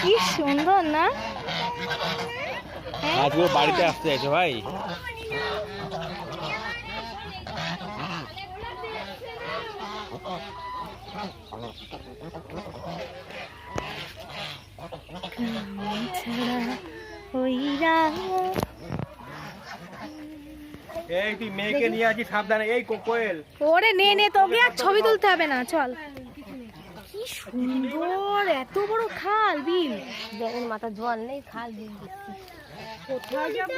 কি সুন্দর না? হ্যাঁ? আজকে ও বাড়িতে আসতে আছে ভাই। এই তুই মেয়েকে নিয়ে আছিস সাবধানে। এই কো- কোয়েল। ওরে নে নে তোকে আর ছবি তুলতে হবে না চল। সুন্দর এত বড় খাল বিল। দেখেন মাথা জল নেই খাল বিল কোথায় যাব?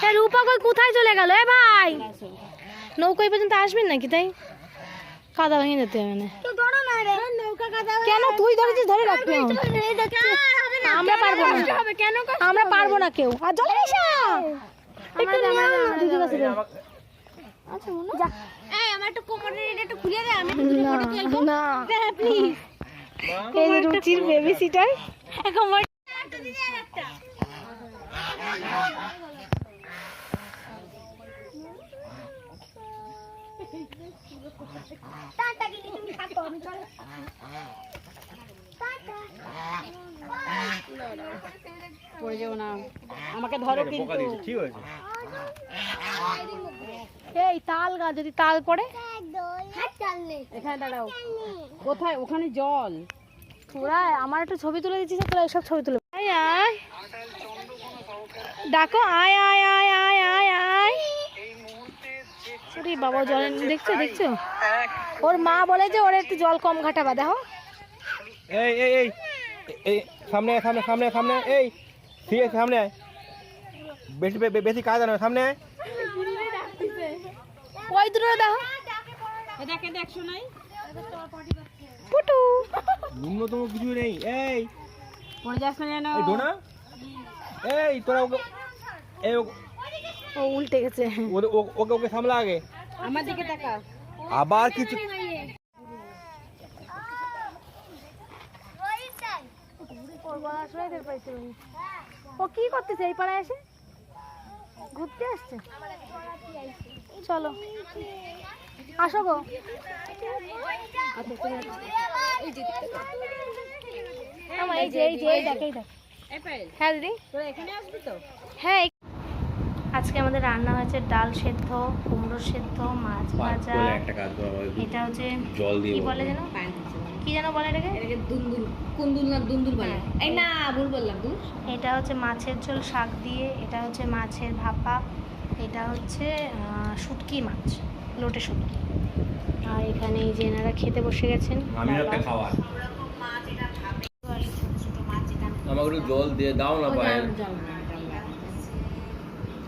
হ্যাঁ রূপা কই কোথায় চলে গেল? এ ভাই! নৌকোয় পর্যন্ত আসবেন নাকি তাই? কাদা ভেঙে যেতে হবে না। কেন? তুই ধরেছিস ধরে রাখবি আমরা পারব না। আমরা পারব না কেউ। আর জলে এসা একটু নিয়ে আয় না, দিদির কাছে দে। যা। না, না। প্লিজ এই রুচির বেবি সিটার পড়ে যাব না। আমাকে ধরো ঠিক আছে। এই তাল গাছ যদি তাল পড়ে? এখানে দাঁড়াও। কোথায়? ওখানে জল। তোরা, আমার একটু ছবি তুলে দিচ্ছিস, তোরা এসব ছবি তুলে আয় আয় ডাকো, আয় আয় আয় আয় আয় আয়। বাবা জল দেখছ দেখছ? ওর মা বলে যে ওর একটু জল কম ঘাটাবা, দেখো। এই এই এই সামনে সামনে সামনে সামনে, এই ঠিক আছে সামনে আয়। বেশি বেশি কাজ না সামনে। দেখে নাই। ন্যূনতম কিছু নেই। এই। পড়ে যাস না এই ডোনা। এই তোরা ওকে এই ও- ও উল্টে গেছে। ওকে ওকে সামলা আগে। আমার দিকে তাকা আবার কিছু ও কি করতেছে এই পাড়ায় এসে? ঘুরতে আসছে? চলো। আসো গো। এই যে এই যে। এই দেখ এই দেখ। এখানে আসবি তো হ্যাঁ আজকে আমাদের রান্না হয়েছে ডাল সেদ্ধ কুমড়ো সেদ্ধ মাছ ভাজা। এটা হচ্ছে জল কি বলে যেন? কি যেন বলে এটাকে? এটাকে দুন্দুল কুন্দুল না দুন্দুল বলে। এই না ভুল বললাম তুই এটা হচ্ছে মাছের ঝোল শাক দিয়ে। এটা হচ্ছে মাছের ভাপা। এটা হচ্ছে শুটকি মাছ লোটে শুটকি। আর এখানে এই যে এনারা খেতে বসে গেছেন আমি। একটা খাওয়ার আমাকে একটু জল দিয়ে দাও না ভাই।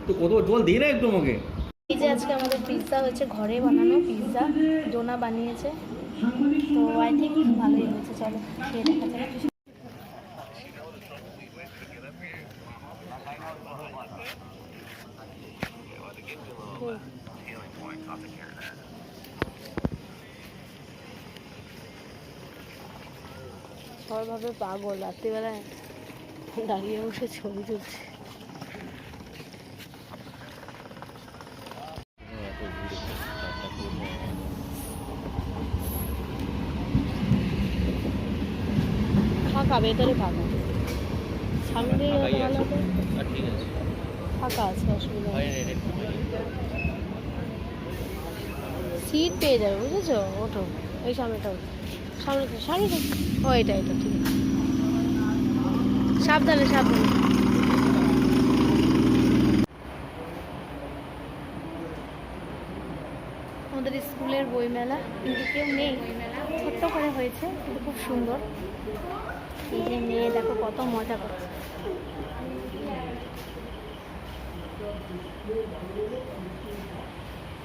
তো কত জল দিই না একটু আমাকে এই যে আজকে আমাদের পিৎজা হয়েছে ঘরে বানানো পিৎজা ডোনা বানিয়েছে। তো আই থিঙ্ক ভালোই হয়েছে, চলো খেয়ে দেখা যাক। সরভাবে পাগল, রাত্রিবেলায় দাঁড়িয়ে বসে ছবি তুলছে। ফাঁকা সামনে ভালো হতো। ঠিক আছে। ফাঁকা আছে অসুবিধা সিট পেয়ে যাবে বুঝেছ? ওঠো। এই সামনেটা ওঠো। সামনে তো সামনে ও এটা এটা ঠিক আছে। সাবধানে সাবধানে। আমাদের স্কুলের বইমেলা কিন্তু কেউ নেই। ছোট্ট করে হয়েছে কিন্তু খুব সুন্দর। এই যে মেয়ে দেখো কত মজা করছে।